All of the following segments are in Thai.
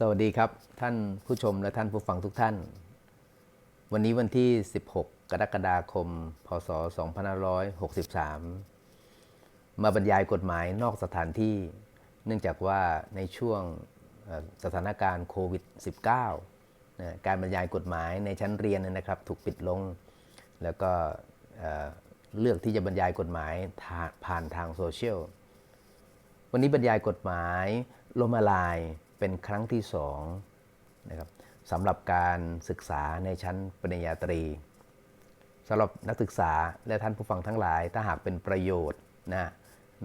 สวัสดีครับ ท่านผู้ชมและท่านผู้ฟังทุกท่าน วันนี้วันที่ 16 กรกฎาคม พศ 2563 มาบรรยายกฎหมายนอกสถานที่ เนื่องจากว่าในช่วงสถานการณ์โควิด -19 การบรรยายกฎหมายในชั้นเรียนนยนะครับ ถูกปิดลง แล้วก็เลือกที่จะบรรยายกฎหมายผ่านทางโซเชียล วันนี้บรรยายกฎหมายลมละลาย เป็นครั้งที่สองนะครับสำหรับการศึกษาในชั้นปริญญาตรีสำหรับนักศึกษาและท่านผู้ฟังทั้งหลาย ถ้าหากเป็นประโยชน์นะ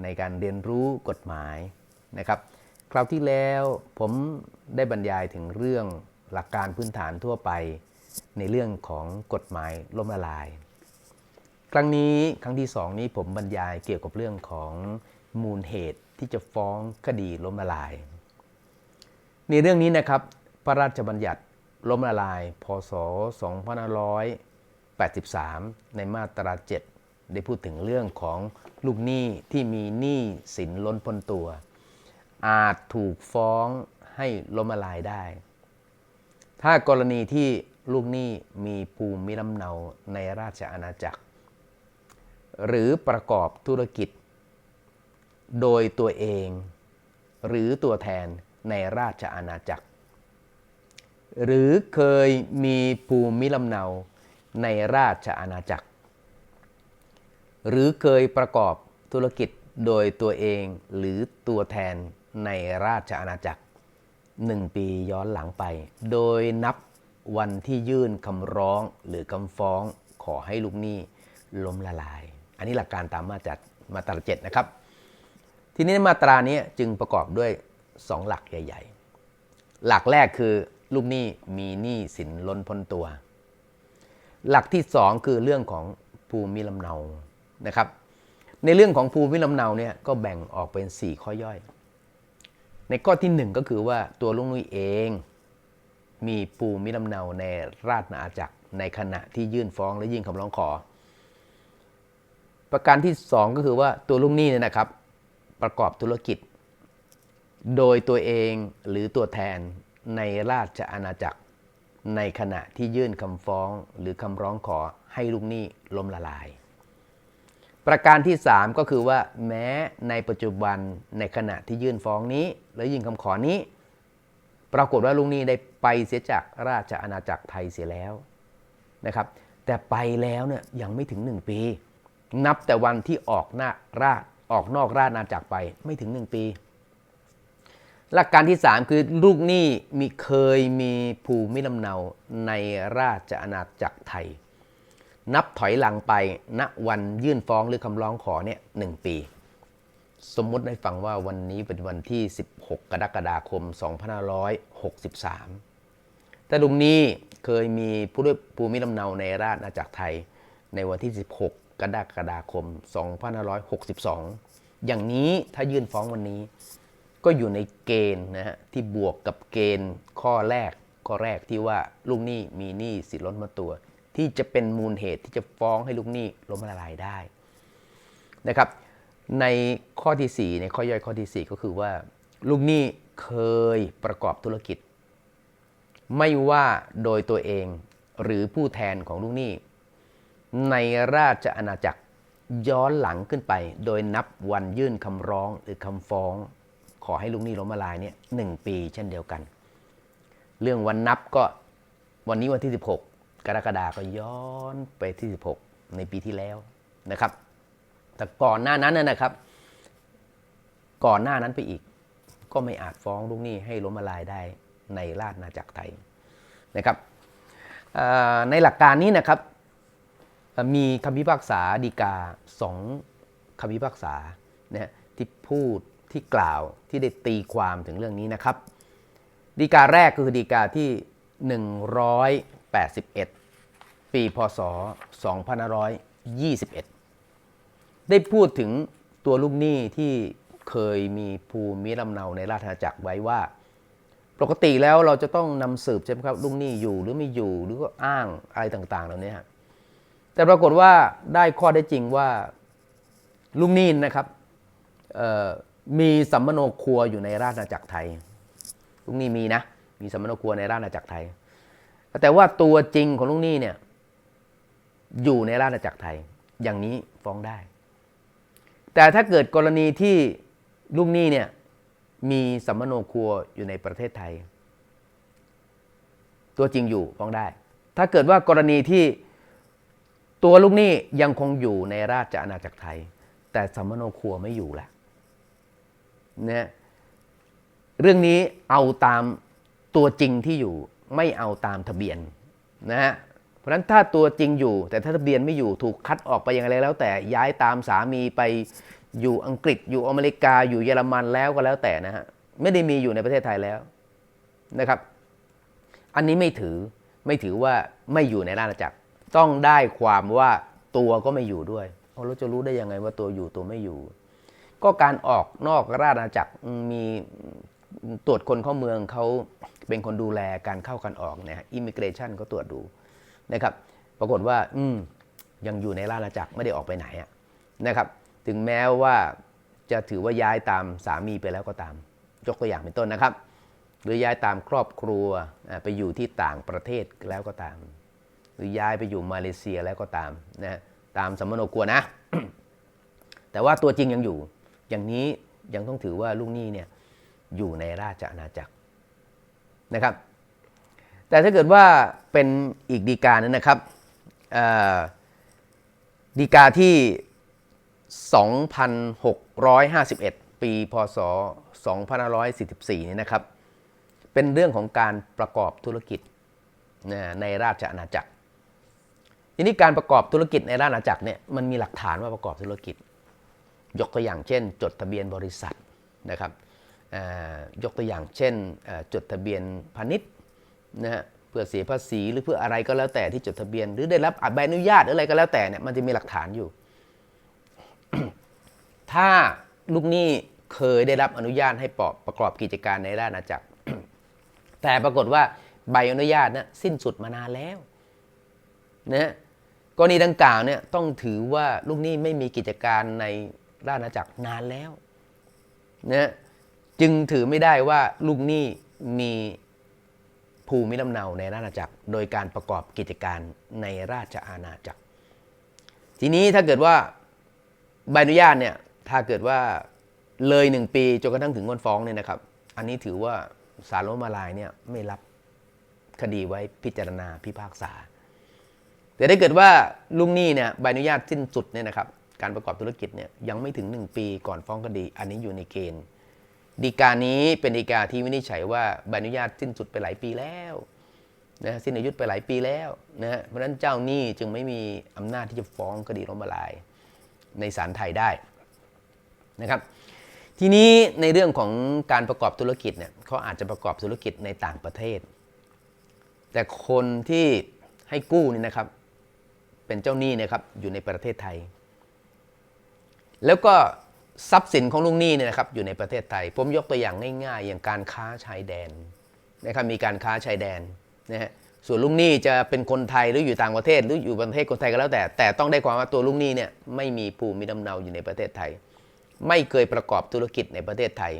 ในการเรียนรู้กฎหมายนะครับ คราวที่แล้วผมได้บรรยายถึงเรื่องหลักการพื้นฐานทั่วไปในเรื่องของกฎหมายล้มละลาย ครั้งนี้ครั้งที่สองนี้ผมบรรยายเกี่ยวกับเรื่องของมูลเหตุที่จะฟ้องคดีล้มละลาย ในเรื่องนี้นะครับพระราชบัญญัติล้มละลาย พศ 2583 ในมาตรา 7 ได้พูดถึงเรื่องของลูกหนี้ที่มีหนี้สินล้นพ้นตัว อาจถูกฟ้องให้ล้มละลายได้ ถ้ากรณีที่ลูกหนี้มีภูมิลำเนาในราชอาณาจักร หรือประกอบธุรกิจ โดยตัวเอง หรือตัวแทน ในราชอาณาจักร หรือเคยมีภูมิลำเนาในราชอาณาจักร หรือเคยประกอบธุรกิจโดยตัวเองหรือตัวแทนในราชอาณาจักร 1 ปีย้อนหลังไป โดยนับวันที่ยื่นคำร้องหรือคำฟ้องขอให้ลูกหนี้ล้มละลาย อันนี้หลักการตามมาตรามาตราเจ็ดนะครับ ทีนี้มาตรานี้จึงประกอบด้วย 2หลักใหญ่ ๆ หลักแรกคือลูกหนี้มีหนี้สินล้นพ้นตัว หลักที่2คือเรื่องของภูมิลำเนานะครับ ในเรื่องของภูมิลำเนาเนี่ยก็แบ่งออกเป็น 4 ข้อย่อย ในข้อที่ 1 ก็คือว่าตัวลูกหนี้เองมีภูมิลำเนาในราชอาณาจักรในขณะที่ยื่นฟ้องและยื่นคำร้องขอ ประการที่ 2 ก็คือว่าตัวลูกหนี้เนี่ยนะครับ ประกอบธุรกิจ โดยตัวเองหรือตัวแทนในราชอาณาจักร ในขณะที่ยื่นคำฟ้องหรือคำร้องขอให้ลูกหนี้ล้มละลาย ประการที่ 3 ก็คือว่าแม้ในปัจจุบันในขณะที่ยื่นฟ้องนี้ และยื่นคำขอนี้ ปรากฏว่าลูกหนี้ได้ไปเสียจากราชอาณาจักรไทยเสียแล้วนะครับ แต่ไปแล้วเนี่ยยังไม่ถึง 1 ปี นับแต่วันที่ออกหน้าราชออกนอกราชอาณาจักรไปไม่ถึง 1 ปี หลักการที่ 3 คือลูกหนี้มีเคยมีภูมิลำเนาในราชอาณาจักรไทย นับถอยหลังไปณวันยื่นฟ้องหรือคำร้องขอเนี่ยหปี สมมุติให้ฟังว่าวันนี้เป็นวันที่ 16 กรกฎาคม 2563 แต่ลุงนี้เคยมีผู้ด้วยภูมิลำเนาในราชอาณาจักรไทย ในวันที่ 16 กรกฎาคม 2562 อย่างนี้ถ้ายื่นฟ้องวันนี้ ก็อยู่ในเกณฑ์นะฮะที่บวกกับเกณฑ์ข้อแรกข้อแรกที่ว่าลูกหนี้มีหนี้สินล้นมาตัว ที่จะเป็นมูลเหตุที่จะฟ้องให้ลูกหนี้ล้มละลายได้นะครับ ในข้อที่ 4 ในข้อย่อยข้อที่ 4 ก็คือว่า ลูกหนี้เคยประกอบธุรกิจ ไม่ว่าโดยตัวเองหรือผู้แทนของลูกหนี้ ในราชอาณาจักรย้อนหลังขึ้นไป โดยนับวันยื่นคำร้องหรือคำฟ้อง ขอให้ลูกหนี้ล้มละลายเนี่ยหปีเช่นเดียวกัน เรื่องวันนับก็วันนี้วันที่ 16 กรกฎาก็ย้อนไปที่ 16 ในปีที่แล้วนะครับ แต่ก่อนหน้านั้นนะครับ ก่อนหน้านั้นไปอีก ก็ไม่อาจฟ้องลูกหนี้ให้ล้มละลายได้ในราชอาจักรไทยนะครับในหลักการนี้นะครับมีคำพิพากษาดีกาสองคำพิพากษานะที่พูด ที่กล่าวที่ได้ตีความถึงเรื่องนี้นะครับ ดีกาแรกคือดีกาที่ 181 ปีพศ 2521 ได้พูดถึงตัวลูกหนี้ที่เคยมีภูมิลำเนาในราชอาณาจักรไว้ว่า ปกติแล้วเราจะต้องนำสืบใช่ไหมครับลูกหนี้อยู่หรือไม่อยู่หรือก็อ้างอะไรต่างๆเหล่านี้แต่ปรากฏว่าได้ข้อได้จริงว่าลุงนีนนะครับ มีสัมมโนครัวอยู่ในราชอาณาจักรไทยลุงนี่มีนะ มีสัมโนครัวในราชอาณาจักรไทย แต่ว่าตัวจริงของลูกนี้เนี่ย อยู่ในราชอาณาจักรไทย อย่างนี้ฟ้องได้ แต่ถ้าเกิดกรณีที่ลูกนี้เนี่ย มีสัมมโนครัวอยู่ในประเทศไทย ตัวจริงอยู่ฟ้องได้ ถ้าเกิดว่ากรณีที่ตัวลูกหนี้ยังคงอยู่ในราชอาณาจักรไทย แต่สัมมโนครัวไม่อยู่ละ นะเรื่องนี้เอาตามตัวจริงที่อยู่ไม่เอาตามทะเบียนนะฮะเพราะฉะนั้นถ้าตัวจริงอยู่ แต่ถ้าทะเบียนไม่อยู่ถูกคัดออกไปอย่างไรแล้ว แต่ย้ายตามสามีไปอยู่อังกฤษอยู่อเมริกาอยู่เยอรมันแล้วก็แล้วแต่นะฮะไม่ได้มีอยู่ในประเทศไทยแล้วนะครับ อันนี้ไม่ถือไม่ถือว่าไม่อยู่ในราชอาจักร ต้องได้ความว่าตัวก็ไม่อยู่ด้วยเอาเราจะรู้ได้ยังไงว่าตัวอยู่ตัวไม่อยู่ ก็การออกนอกราชอาณาจักรมีตรวจคนเข้าเมืองเขาเป็นคนดูแลการเข้ากันออกเนี่ยอิมิเกรชันก็ตรวจดูนะครับ ปรากฏว่าอืมยังอยู่ในราชอาณาจักรไม่ได้ออกไปไหนอะนะครับ ถึงแม้ว่าจะถือว่าย้ายตามสามีไปแล้วก็ตาม ยกตัวอย่างเป็นต้นนะครับ หรือย้ายตามครอบครัวไปอยู่ที่ต่างประเทศแล้วก็ตาม หรือย้ายไปอยู่มาเลเซียแล้วก็ตามนะตามสมมโนครัวนะ แต่ว่าตัวจริงยังอยู่ อย่างนี้ยังต้องถือว่าลูกหนี้เนี่ยอยู่ในราชอาณาจักรนะครับ แต่ถ้าเกิดว่าเป็นอีกดีกานึงนะครับเอ่อดีกาที่ 2,651 ปีพศ 2544 นี่นะครับ เป็นเรื่องของการประกอบธุรกิจในราชอาณาจักรทีนี้การประกอบธุรกิจในราชอาณาจักรเนี่ยมันมีหลักฐานว่าประกอบธุรกิจ ยกตัวอย่างเช่น จดทะเบียนบริษัทนะครับยกตัวอย่างเช่นจดทะเบียนพาณิชย์นะฮะเพื่อเสียภาษีหรือเพื่ออะไรก็แล้วแต่ที่จดทะเบียน หรือได้รับใบอนุญาตหรืออะไรก็แล้วแต่เนี่ยมันจะมีหลักฐานอยู่ ถ้าลูกหนี้เคยได้รับอนุญาตให้ปประกอบกิจการในราชอาณาจักร แต่ปรากฏว่าใบอนุญาตนะสิ้นสุดมานานแล้วนะกรณีดังกล่าวเนี่ยต้องถือว่าลูกหนี้ไม่มีกิจการใน ราชอาณาจักรนานแล้วนะจึงถือไม่ได้ว่าลูกหนี้มีภูมิลำเนาในราชอาณาจักร โดยการประกอบกิจการในราชอาณาจักร ทีนี้ถ้าเกิดว่าใบอนุญาตเนี่ยถ้าเกิดว่าเลยหนึ่งปีจนกระทั่งถึงวันฟ้องเนี่ยนะครับ อันนี้ถือว่าศาลล้มละลายเนี่ยไม่รับคดีไว้พิจารณาพิพากษา แต่ถ้าเกิดว่าลุงหนี้เนี่ยใบอนุญาตสิ้นสุดเนี่ยนะครับ การประกอบธุรกิจเนี่ยยังไม่ถึง 1 ปีก่อนฟ้องคดี อันนี้อยู่ในเกณฑ์ดีกานี้เป็นดีกาที่วินิจฉัยว่าใบอนุญาตสิ้นสุดไปหลายปีแล้วนะสิ้นอายุไปหลายปีแล้วนะเพราะฉะนั้นเจ้าหนี้จึงไม่มีอำนาจที่จะฟ้องคดีล้มละลายในศาลไทยได้นะครับ ทีนี้ในเรื่องของการประกอบธุรกิจเนี่ยเขาอาจจะประกอบธุรกิจในต่างประเทศ แต่คนที่ให้กู้นี่นะครับ เป็นเจ้าหนี้นะครับอยู่ในประเทศไทย แล้วก็ทรัพย์สินของลุงหนี้เนี่ยนะครับอยู่ในประเทศไทย ผมยกตัวอย่างง่ายๆ อย่างการค้าชายแดนนะครับมีการค้าชายแดนนะฮะส่วนลุงหนี้จะเป็นคนไทยหรืออยู่ต่างประเทศหรืออยู่ประเทศคนไทยก็แล้วแต่ แต่ต้องได้ความว่าตัวลุงหนี้เนี่ยไม่มีภูมิลำเนาอยู่ในประเทศไทย ไม่เคยประกอบธุรกิจในประเทศไทย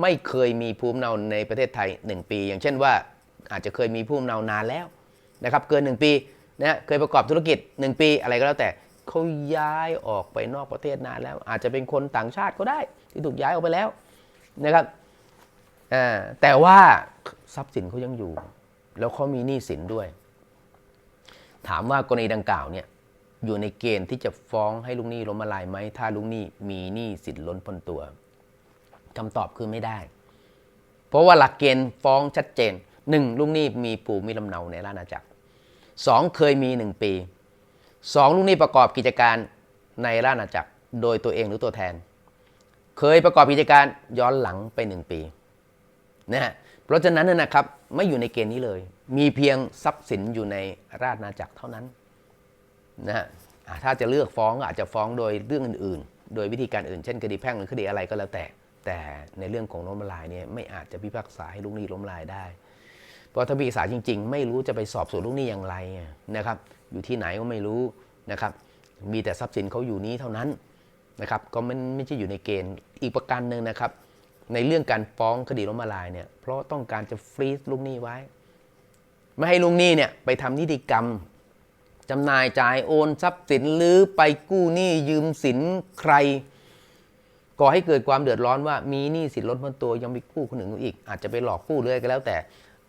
ไม่เคยมีภูมิลำเนาในประเทศไทย 1 ปี อย่างเช่นว่าอาจจะเคยมีภูมิลำเนานานแล้วนะครับเกิน 1 ปีนะฮะเคยประกอบธุรกิจ 1 ปีอะไรก็แล้วแต่ เขาย้ายออกไปนอกประเทศนานแล้ว อาจจะเป็นคนต่างชาติก็ได้ ที่ถูกย้ายออกไปแล้วนะครับแต่ว่าทรัพย์สินเขายังอยู่ แล้วเขามีหนี้สินด้วย ถามว่ากรณีดังกล่าวเนี่ยอยู่ในเกณฑ์ที่จะฟ้องให้ลูกหนี้ล้มละลายไหมถ้าลูกหนี้มีหนี้สินล้นพ้นตัวคำตอบคือไม่ได้ เพราะว่าหลักเกณฑ์ฟ้องชัดเจนหนึ่งลูกหนี้มีปู่มีลำเนาในราชอาณาจักรสองเคยมีหนึ่งปี สองลูกหนี้ประกอบกิจการในราชอาณาจักรโดยตัวเองหรือตัวแทน เคยประกอบกิจการย้อนหลังไปหนึ่งปีนะฮะเพราะฉะนั้นนะครับไม่อยู่ในเกณฑ์นี้เลย มีเพียงทรัพย์สินอยู่ในราชอาณาจักรเท่านั้นนะฮะถ้าจะเลือกฟ้องอาจจะฟ้องโดยเรื่องอื่นๆ โดยวิธีการอื่น เช่นคดีแพ่งหรือคดีอะไรก็แล้วแต่ แต่ในเรื่องของล้มละลายเนี่ยไม่อาจจะพิพากษาให้ลูกหนี้ล้มละลายได้ เพราะถ้าพิพากษาจริง ๆ ไม่รู้จะไปสอบสวนลูกหนี้อย่างไรนะครับ อยู่ที่ไหนก็ไม่รู้นะครับ มีแต่ทรัพย์สินเขาอยู่นี้เท่านั้นนะครับ ก็ไมันไม่ใช่อยู่ในเกณฑ์อีกประการหนึ่งนะครับ ในเรื่องการฟ้องคดีล้มละลายเนี่ยเพราะต้องการจะฟรีซลูกหนี้ไว้ ไม่ให้ลูกหนี้เนี่ยไปทำนิติกรรมจำนายจ่ายโอนทรัพย์สินหรือไปกู้หนี้ยืมสินใครก่อให้เกิดความเดือดร้อนว่ามีหนี้สินล้นพ้นตัวยังมีกู้คนอื่นอีก อาจจะไปหลอกกู้เลยก็แล้วแต่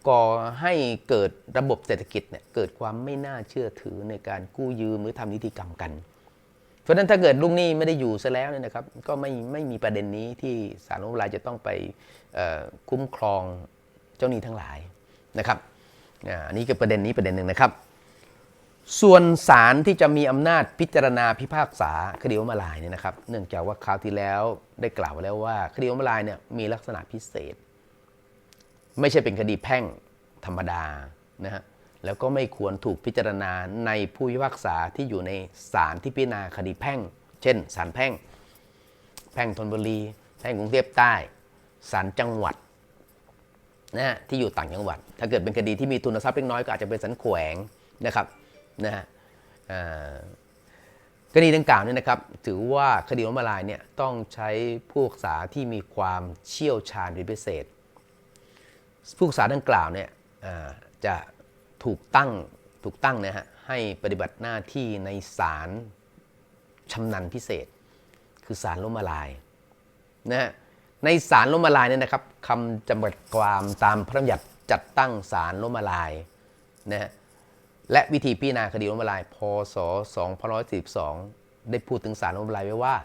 ก่อให้เกิดระบบเศรษฐกิจเนี่ยเกิดความไม่น่าเชื่อถือในการกู้ยืมหรือทำนิติกรรมกัน เพราะฉะนั้นถ้าเกิดลูกหนี้ไม่ได้อยู่ซะแล้วเนี่ยนะครับ ก็ไม่ไม่มีประเด็นนี้ที่ศาลล้มละลายจะต้องไปคุ้มครองเจ้าหนี้ทั้งหลายนะครับอ่าอันนี้คือประเด็นนี้ประเด็นหนึ่งนะครับ ส่วนศาลที่จะมีอำนาจพิจารณาพิพากษาคดีล้มละลายเนี่ยนะครับ เนื่องจากว่าคราวที่แล้วได้กล่าวไว้แล้วว่าคดีล้มละลายเนี่ยมีลักษณะพิเศษ ไม่ใช่เป็นคดีแพ่งธรรมดานะฮะแล้วก็ไม่ควรถูกพิจารณาในผู้พิพากษาที่อยู่ในศาลที่พิจารณาคดีแพ่ง เช่นศาลแพ่ง แพ่งธนบุรี แพ่งกรุงเทพใต้ศาลจังหวัดนะฮะที่อยู่ต่างจังหวัด ถ้าเกิดเป็นคดีที่มีทุนทรัพย์เล็กน้อยก็อาจจะเป็นศาลแขวงนะครับนะฮะคดีดังกล่าวเนี่ยนะครับ ถือว่าคดีล้มละลายเนี่ยต้องใช้ผู้พิพากษาที่มีความเชี่ยวชาญเป็นพิเศษ ผู้ศึกษาดังกล่าวเนี่ยจะถูกตั้งถูกตั้งนะฮะให้ปฏิบัติหน้าที่ในศาลชำนาญพิเศษ คือศาลล้มละลายนะฮะในศาลล้มละลายเนี่ยนะครับคำจำกัดความตามพระบัญญัติจัดตั้งศาลล้มละลายนะฮะและวิธีพิจารณาคดีล้มละลาย พศ 2542 ได้พูดถึงศาลล้มละลายไว้ว่า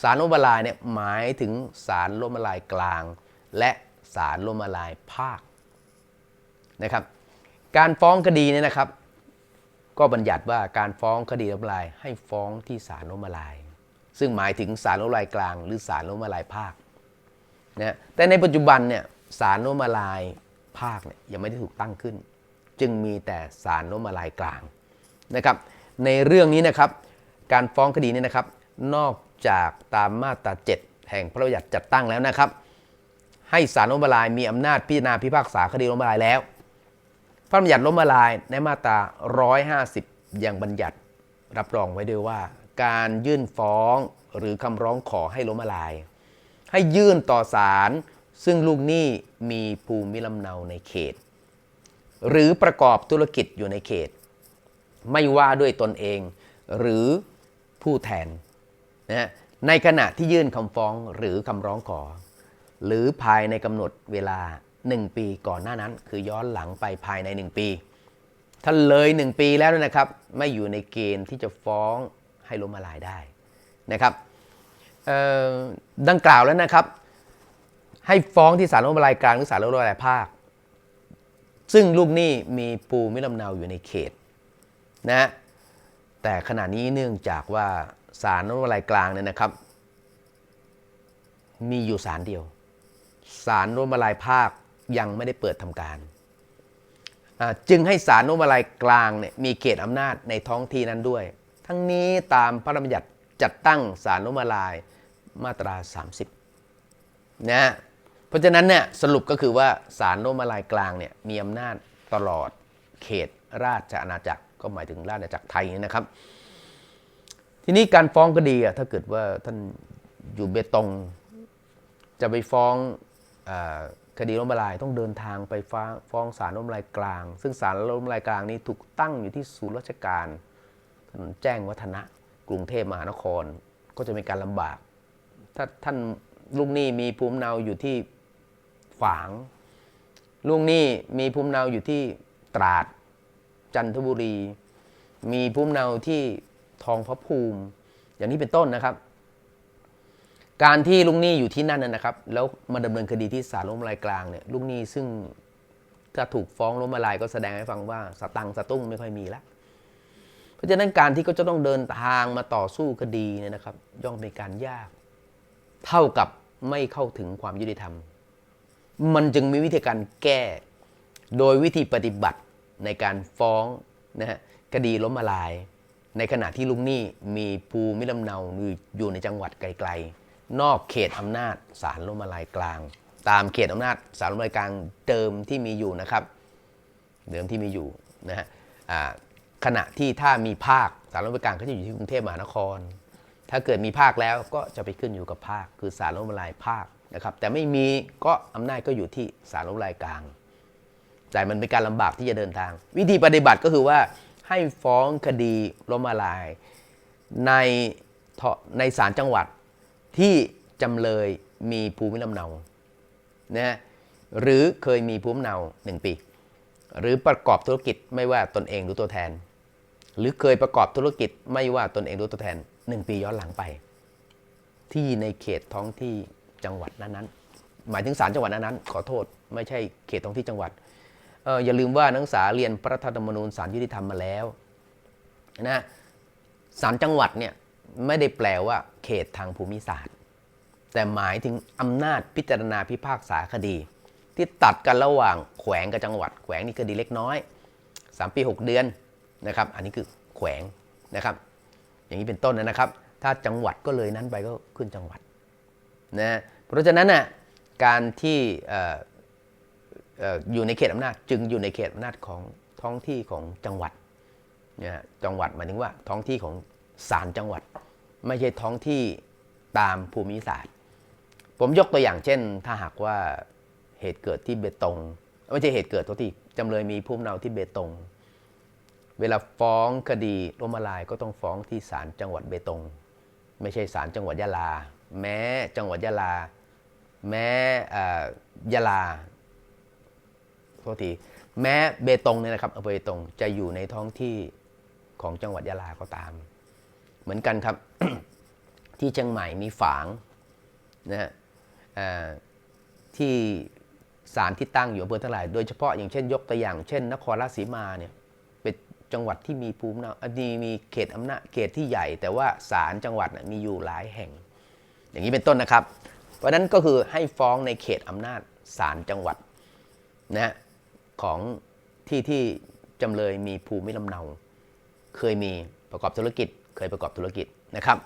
ศาลล้มละลายเนี่ยหมายถึงศาลล้มละลายกลาง และ ศาลล้มละลายภาคนะครับ การฟ้องคดีเนี่ยนะครับ ก็บัญญัติว่าการฟ้องคดีล้มละลาย ให้ฟ้องที่ศาลล้มละลาย ซึ่งหมายถึงศาลล้มละลายกลาง หรือศาลล้มละลายภาคนะแต่ในปัจจุบันเนี่ยศาลล้มละลายภาคเนี่ยยังไม่ได้ถูกตั้งขึ้น จึงมีแต่ศาลล้มละลายกลางนะครับ ในเรื่องนี้นะครับ การฟ้องคดีเนี้นะครับ นอกจากตามมาตรา 7 แห่งพระบัญญัติจัดตั้งแล้วนะครับ ให้ศาลล้มละลายมีอำนาจพิจารณาพิพากษาคดีล้มละลายแล้ว พระบัญญัติล้มละลายในมาตรา 150 ยังบัญญัติรับรองไว้ด้วยว่า การยื่นฟ้องหรือคำร้องขอให้ล้มละลาย ให้ยื่นต่อศาลซึ่งลูกหนี้มีภูมิลำเนาในเขต หรือประกอบธุรกิจอยู่ในเขต ไม่ว่าด้วยตนเอง หรือผู้แทนนะฮะในขณะที่ยื่นคำฟ้องหรือคำร้องขอ หรือภายในกำหนดเวลา 1 ปีก่อนหน้านั้น คือย้อนหลังไปภายใน 1 ปี ถ้าเลย 1 ปีแล้วนะครับ ไม่อยู่ในเกณฑ์ที่จะฟ้องให้ล้มละลายได้นะครับดังกล่าวแล้วนะครับ ให้ฟ้องที่ศาลล้มละลายกลางหรือศาลล้มละลายภาค ซึ่งลูกหนี้มีปูมิลำเนาอยู่ในเขตนะฮะแต่ขณะนี้เนื่องจากว่าศาลล้มละลายกลางเนี่ยนะครับ มีอยู่ศาลเดียว ศาลล้มละลายภาคยังไม่ได้เปิดทำการ จึงให้ศาลล้มละลายกลางเนี่ยมีเขตอำนาจในท้องที่นั้นด้วย ทั้งนี้ตามพระราชบัญญัติจัดตั้งศาลล้มละลายมาตรา 30นะเพราะฉะนั้นเนี่ยสรุปก็คือว่าศาลล้มละลายกลางเนี่ยมีอำนาจตลอดเขตราชอาณาจักรก็หมายถึงราชอาณาจักรไทยนะครับ ทีนี้การฟ้องคดีอะถ้าเกิดว่าท่านอยู่เบตงจะไปฟ้อง คดีล้มละลายต้องเดินทางไปฟ้องศาลล้มละลายกลาง ซึ่งศาลล้มละลายกลางนี้ถูกตั้งอยู่ที่ศูนย์ราชการถนนแจ้งวัฒนะกรุงเทพมหานครก็จะมีการลำบาก ถ้าท่านลูกหนี้มีภูมิเนาอยู่ที่ฝางลูกหนี้มีภูมิเนาอยู่ที่ตราดจันทบุรี มีภูมิเนาที่ทองพระภูมิ อย่างนี้เป็นต้นนะครับ การที่ลุงนี้อยู่ที่นั่นนะครับ แล้วมาดำเนินคดีที่ศาลล้มลายกลางเนี่ยลุงนี้ซึ่งถ้าถูกฟ้องล้มละลายก็แสดงให้ฟังว่าสตังค์สตุ้งไม่ค่อยมีแล้วเพราะฉะนั้นการที่เขาจะต้องเดินทางมาต่อสู้คดีเนี่ยนะครับ ย่อมเป็นการยาก เท่ากับไม่เข้าถึงความยุติธรรม มันจึงมีวิธีการแก้ โดยวิธีปฏิบัติในการฟ้องนะฮะคดีล้มละลาย ในขณะที่ลุงนี้มีภูมิลำเนาอยู่ในจังหวัดไกลๆ นอกเขตอำนาจศาลล้มละลายกลาง ตามเขตอำนาจศาลล้มละลายกลางเดิมที่มีอยู่นะครับ เดิมที่มีอยู่นะฮะขณะที่ถ้ามีภาคศาลล้มละลายกลางก็จะอยู่ที่กรุงเทพมหานคร ถ้าเกิดมีภาคแล้วก็จะไปขึ้นอยู่กับภาค คือศาลล้มละลายภาคนะครับ แต่ไม่มีก็อำนาจก็อยู่ที่ศาลล้มละลายกลางแต่มันเป็นการลำบากที่จะเดินทาง วิธีปฏิบัติก็คือว่าให้ฟ้องคดีล้มละลายในในศาลจังหวัด ที่จำเลยมีภูมิลำเนานะฮะหรือเคยมีภูมิลำเนาหนึ่งปี หรือประกอบธุรกิจไม่ว่าตนเองหรือตัวแทน หรือเคยประกอบธุรกิจไม่ว่าตนเองหรือตัวแทน1ปีย้อนหลังไป ที่ในเขตท้องที่จังหวัดนั้นๆ หมายถึงศาลจังหวัดนั้นๆขอโทษไม่ใช่เขตท้องที่จังหวัดเอออย่าลืมว่านักศึกษาเรียนพระธรรมนูญศาลยุติธรรมมาแล้วนะศาลจังหวัดเนี่ย ไม่ได้แปลว่า เขตทางภูมิศาสตร์ แต่หมายถึงอำนาจพิจารณาพิพากษาคดี ที่ตัดกันระหว่างแขวงกับจังหวัด แขวงนี่คดีเล็กน้อย 3 ปี 6 เดือนนะครับ อันนี้คือแขวงนะครับ อย่างนี้เป็นต้นนะครับ ถ้าจังหวัดก็เลยนั้นไปก็ขึ้นจังหวัดนะเพราะฉะนั้นน่ะการที่เอ่ออ่อยู่ในเขตอำนาจจึงอยู่ในเขตอำนาจของท้องที่ของจังหวัดนะจังหวัดหมายถึงว่าท้องที่ของ ศาลจังหวัด ไม่ใช่ท้องที่ตามภูมิศาสตร์ ผมยกตัวอย่างเช่น ถ้าหากว่าเหตุเกิดที่เบตงไม่ใช่เหตุเกิดตัวที่จำเลยมีภูมิเนาที่เบตง เวลาฟ้องคดีล้มละลายก็ต้องฟ้องที่ศาลจังหวัดเบตง ไม่ใช่ศาลจังหวัดยะลา แม้จังหวัดยะลา แม่ยะลาโทษทีแม้เบตงเนี่ยนะครับอำเภอเบตงจะอยู่ในท้องที่ของจังหวัดยะลาก็ตาม เหมือนกันครับ ที่เชียงใหม่มีฝางนะฮะที่ศาลที่ตั้งอยู่อำเภอทั้งหลาย โดยเฉพาะอย่างเช่นยกตัวอย่าง เช่น นครราชสีมาเนี่ยเป็นจังหวัดที่มีภูมินาอันนี้มีเขตอำนาจเขตที่ใหญ่ แต่ว่าศาลจังหวัดมีอยู่หลายแห่ง อย่างนี้เป็นต้นนะครับ เพราะนั้นก็คือให้ฟ้องในเขตอำนาจศาลจังหวัดนะฮะของที่ที่จำเลยมีภูมิลำเนา เคยมีประกอบธุรกิจ เคยประกอบธุรกิจนะครับ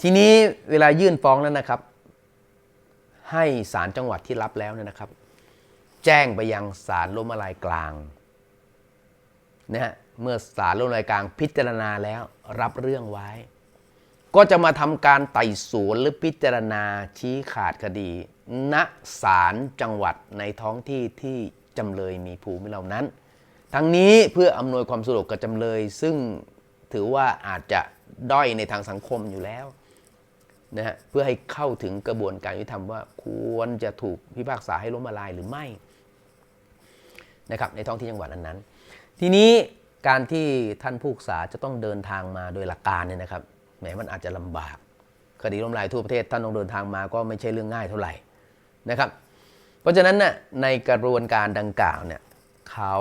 ทีนี้เวลายื่นฟ้องแล้วนะครับ ให้ศาลจังหวัดที่รับแล้วเนี่ยนะครับ แจ้งไปยังศาลล้มละลายกลางนะฮะเมื่อศาลล้มละลายกลางพิจารณาแล้วรับเรื่องไว้ ก็จะมาทำการไต่สวนหรือพิจารณาชี้ขาดคดี ณศาลจังหวัดในท้องที่ที่จำเลยมีภูมิลำเนานั้น ทั้งนี้เพื่ออำนวยความสะดวกกับจำเลย ซึ่งถือว่าอาจจะด้อยในทางสังคมอยู่แล้วนะฮะเพื่อให้เข้าถึงกระบวนการยุติธรรมว่าควรจะถูกพิพากษาให้ล้มละลายหรือไม่นะครับในท้องที่จังหวัดนั้นๆทีนี้การที่ท่านผู้พิพากษาจะต้องเดินทางมาโดยหลักการเนี่ยนะครับแหมมันอาจจะลำบาก คดีล้มละลายทั่วประเทศท่านต้องเดินทางมาก็ไม่ใช่เรื่องง่ายเท่าไหร่นะครับ เพราะฉะนั้นน่ะในกระบวนการดังกล่าวเนี่ยเขา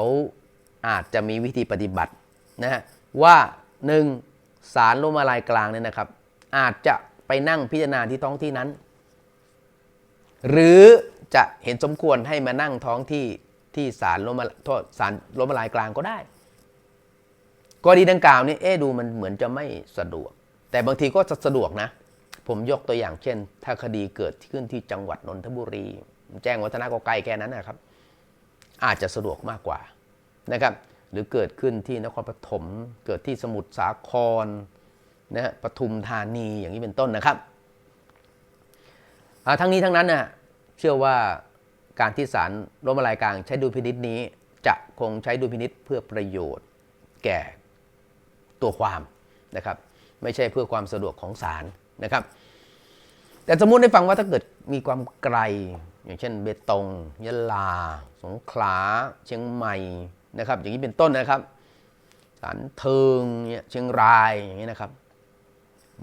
อาจจะมีวิธีปฏิบัตินะฮะว่าหนึ่งศาลล้มละลายกลางเนี่ยนะครับ อาจจะไปนั่งพิจารณาที่ท้องที่นั้น หรือจะเห็นสมควรให้มานั่งท้องที่ที่ศาลล้มละโทษศาลล้มละลายกลางก็ได้กรณีดังกล่าวนี่เอ๊ดูมันเหมือนจะไม่สะดวก แต่บางทีก็จะสะดวกนะ ผมยกตัวอย่างเช่น ถ้าคดีเกิดขึ้นที่จังหวัดนนทบุรี แจ้งวัฒนะก็ใกล้แค่นั้นนะครับ อาจจะสะดวกมากกว่า นะครับหรือเกิดขึ้นที่นครปฐมเกิดที่สมุทรสาครนะฮะปทุมธานีอย่างนี้เป็นต้นนะครับทั้งนี้ทั้งนั้นนะเชื่อว่าการที่ศาลล้มละลายกางใช้ดุลพินิษนี้ จะคงใช้ดุลพินิษเพื่อประโยชน์แก่ตัวความนะครับไม่ใช่เพื่อความสะดวกของศาลนะครับ แต่สมมุติให้ฟังว่าถ้าเกิดมีความไกล อย่างเช่นเบตงยะลา สงขลา เชียงใหม่ นะครับ อย่างนี้เป็นต้นนะครับสารเทิงเนี่ยเชียงรายอย่างนี้นะครับ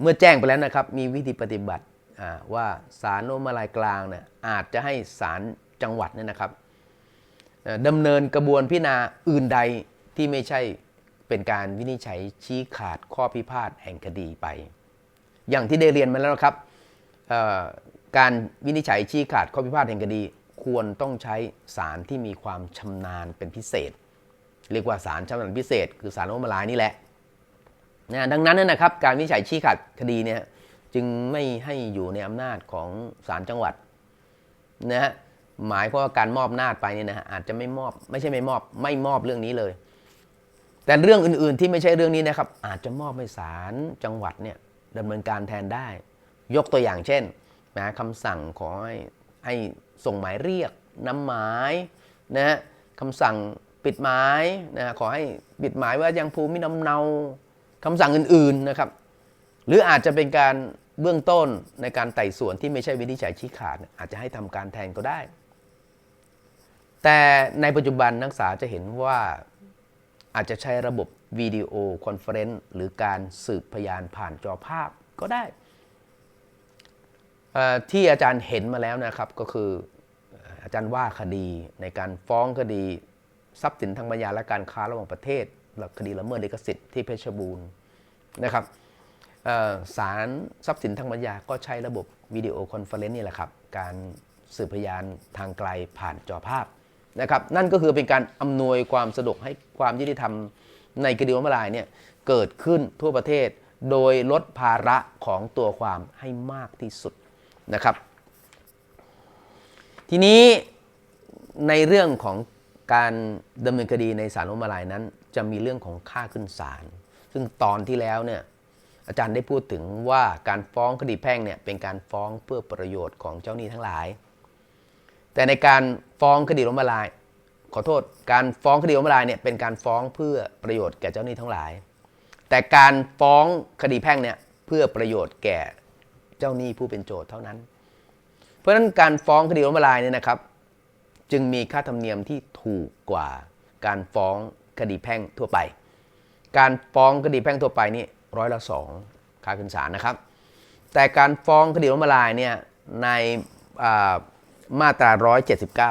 เมื่อแจ้งไปแล้วนะครับ มีวิธีปฏิบัติอ่าว่าศาลโนมาลายกลางเนี่ยอาจจะให้ศาลจังหวัดเนี่ยนะครับดำเนินกระบวนพิจารณาอื่นใดที่ไม่ใช่เป็นการวินิจฉัยชี้ขาดข้อพิพาทแห่งคดีไป อย่างที่ได้เรียนมาแล้วนะครับการวินิจฉัยชี้ขาดข้อพิพาทแห่งคดี ควรต้องใช้ศาลที่มีความชำนาญเป็นพิเศษ เรียกว่าศาลชำนพิเศษ คือศาลโนมาลายนี่แหละนะดังนั้นนะครับการวิจัยชี้ขาดคดีเนี่ยจึงไม่ให้อยู่ในอำนาจของศาลจังหวัดนะฮะหมายความว่าการมอบอำนาจไปเนี่ยนะฮะอาจจะไม่มอบไม่ใช่ไม่มอบไม่มอบเรื่องนี้เลย แต่เรื่องอื่นๆที่ไม่ใช่เรื่องนี้นะครับ อาจจะมอบให้ศาลจังหวัดเนี่ยดำเนินการแทนได้ ยกตัวอย่างเช่นนะคำสั่งขอให้ให้ส่งหมายเรียกนำหมายนะฮะคำสั่ง ปิดหมายนะขอให้ปิดหมายว่ายังภูมิลำเนาคำสั่งอื่นๆนะครับ หรืออาจจะเป็นการเบื้องต้นในการไต่สวนที่ไม่ใช่วินิจฉัยชี้ขาด อาจจะให้ทำการแทนก็ได้ แต่ในปัจจุบันนักศึกษาจะเห็นว่าอาจจะใช้ระบบวิดีโอคอนเฟอเรนซ์หรือการสืบพยานผ่านจอภาพก็ได้ ที่อาจารย์เห็นมาแล้วนะครับก็คืออาจารย์ว่าคดีในการฟ้องคดี ทรัพย์สินทางปัญญาและการค้าระหว่างประเทศและคดีละเมิดลิขสิทธิ์ที่เพชรบูรณ์นะครับเอ่อศาลทรัพย์สินทางปัญญาก็ใช้ระบบวิดีโอคอนเฟอเรนซ์นี่แหละครับ การสืบพยานทางไกลผ่านจอภาพนะครับ นั่นก็คือเป็นการอำนวยความสะดวกให้ความยุติธรรมในคดีล้มละลายเนี่ยเกิดขึ้นทั่วประเทศ โดยลดภาระของตัวความให้มากที่สุดนะครับ ทีนี้ในเรื่องของ การดำเนินคดีในศาลล้มละลายนั้น จะมีเรื่องของค่าขึ้นศาลซึ่งตอนที่แล้วเนี่ยอาจารย์ได้พูดถึงว่าการฟ้องคดีแพ่งเนี่ยเป็นการฟ้องเพื่อประโยชน์ของเจ้าหนี้ทั้งหลาย แต่ในการฟ้องคดีล้มละลาย ขอโทษ การฟ้องคดีล้มละลายเนี่ยเป็นการฟ้องเพื่อประโยชน์แก่เจ้าหนี้ทั้งหลาย แต่การฟ้องคดีแพ่งเนี่ยเพื่อประโยชน์แก่เจ้าหนี้ผู้เป็นโจทย์เท่านั้น เพราะฉะนั้นการฟ้องคดีล้มละลายเนี่ยนะครับ จึงมีค่าธรรมเนียมที่ถูกกว่าการฟ้องคดีแพ่งทั่วไป การฟ้องคดีแพ่งทั่วไปนี่ร้อยละสองค่าขึ้นศาลนะครับ แต่การฟ้องคดีล้มละลายเนี่ยในมาตรา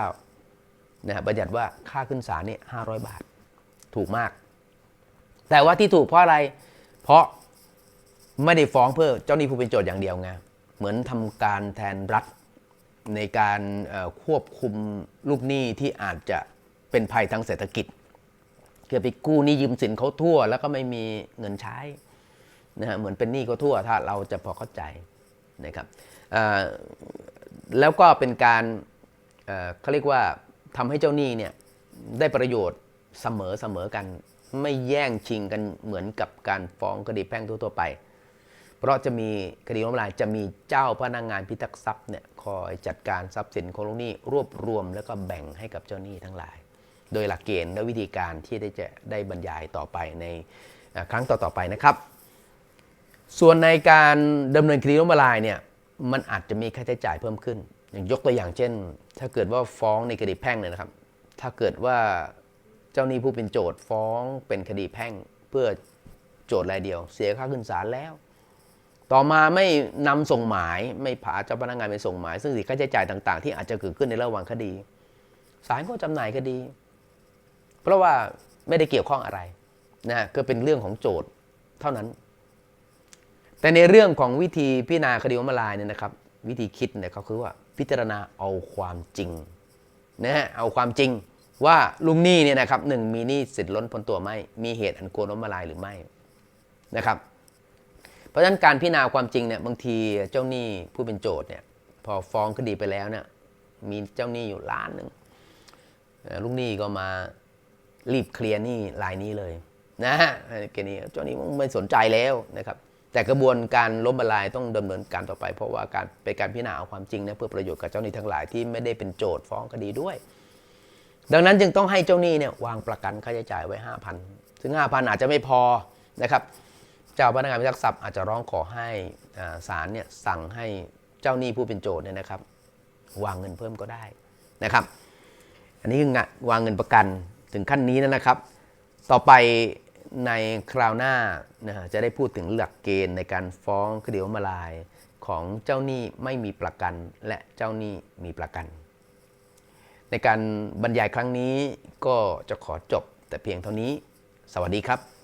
179นะฮะบัญญัติว่าค่าขึ้นศาลนี่500 บาท ถูกมาก แต่ว่าที่ถูกเพราะอะไร เพราะไม่ได้ฟ้องเพื่อเจ้าหนี้ผู้เป็นโจทย์อย่างเดียวไง เหมือนทำการแทนรัฐ ในการควบคุมลูกหนี้ที่อาจจะเป็นภัยทางเศรษฐกิจคือไปกู้หนี้ยืมสินเขาทั่ว แล้วก็ไม่มีเงินใช้นะฮะเหมือนเป็นหนี้เขาทั่ว ถ้าเราจะพอเข้าใจนะครับแล้วก็เป็นการเเขาเรียกว่าทำให้เจ้าหนี้เนี่ยได้ประโยชน์เสมอเสมอกัน ไม่แย่งชิงกันเหมือนกับการฟ้องคดีแพ่งทั่วๆไป เพราะจะมีคดีล้มละลายจะมีเจ้าพนักงานพิทักษ์ทรัพย์เนี่ยคอยจัดการทรัพย์สินของลูกหนี้รวบรวมแล้วก็แบ่งให้กับเจ้าหนี้ทั้งหลาย โดยหลักเกณฑ์และวิธีการที่ได้จะได้บรรยายต่อไปในครั้งต่อๆไปนะครับ ส่วนในการดำเนินคดีล้มละลายเนี่ยมันอาจจะมีค่าใช้จ่ายเพิ่มขึ้น อย่างยกตัวอย่างเช่น ถ้าเกิดว่าฟ้องในคดีแพ่งเนี่ยนะครับ ถ้าเกิดว่าเจ้าหนี้ผู้เป็นโจทย์ฟ้องเป็นคดีแพ่ง เพื่อโจทย์รายเดียว เสียค่าขึ้นศาลแล้ว ต่อมาไม่นำส่งหมายไม่พาเจ้าพนักงานไปส่งหมาย ซึ่งสิค่าใช้จ่ายต่าง ๆ ที่อาจจะเกิดขึ้นในระหว่างคดีศาลก็จำหน่ายคดี เพราะว่าไม่ได้เกี่ยวข้องอะไรนะก็เป็นเรื่องของโจทย์เท่านั้น แต่ในเรื่องของวิธีพิจารณาคดีล้มละลายเนี่ยนะครับ วิธีคิดเนี่ยเขาคือว่าพิจารณาเอาความจริงนะฮะเอาความจริงว่าลุงหนี้เนี่ยนะครับหนึ่งมีหนี้สิทธิ์ล้นพ้นตัวไหมมีเหตุอันควรล้มละลายหรือไม่นะครับ เพราะฉะนั้นการพิจารณาความจริงเนี่ยบางทีเจ้าหนี้ผู้เป็นโจทย์เนี่ยพอฟ้องคดีไปแล้วเนี่ยมีเจ้าหนี้อยู่ล้านหนึ่งลูกหนี้ก็มารีบเคลียร์หนี้รายนี้เลยนะฮะแกนี้เจ้าหนี้ไม่สนใจแล้วนะครับแต่กระบวนการล้มละลายต้องดำเนินการต่อไป เพราะว่าการเป็นการพิจารณาเอาความจริงนะเพื่อประโยชน์กับเจ้าหนี้ทั้งหลายที่ไม่ได้เป็นโจทย์ฟ้องคดีด้วย ดังนั้นจึงต้องให้เจ้าหนี้เนี่ยวางประกันค่าใช้จ่ายไว้ 5,000 ซึ่ง 5,000 อาจจะไม่พอนะครับ เจ้าพนักงานพิทักษ์ทรัพย์อาจจะร้องขอให้ศาลเนี่ยสั่งให้เจ้าหนี้ผู้เป็นโจทย์เนี่ยนะครับ วางเงินเพิ่มก็ได้นะครับ อันนี้คืองวางเงินประกันถึงขั้นนี้นะครับ ต่อไปในคราวหน้านะฮะจะได้พูดถึงหลักเกณฑ์ในการฟ้องคดีล้มละลายของเจ้าหนี้ไม่มีประกัน และเจ้าหนี้มีประกัน ในการบรรยายครั้งนี้ก็จะขอจบแต่เพียงเท่านี้ สวัสดีครับ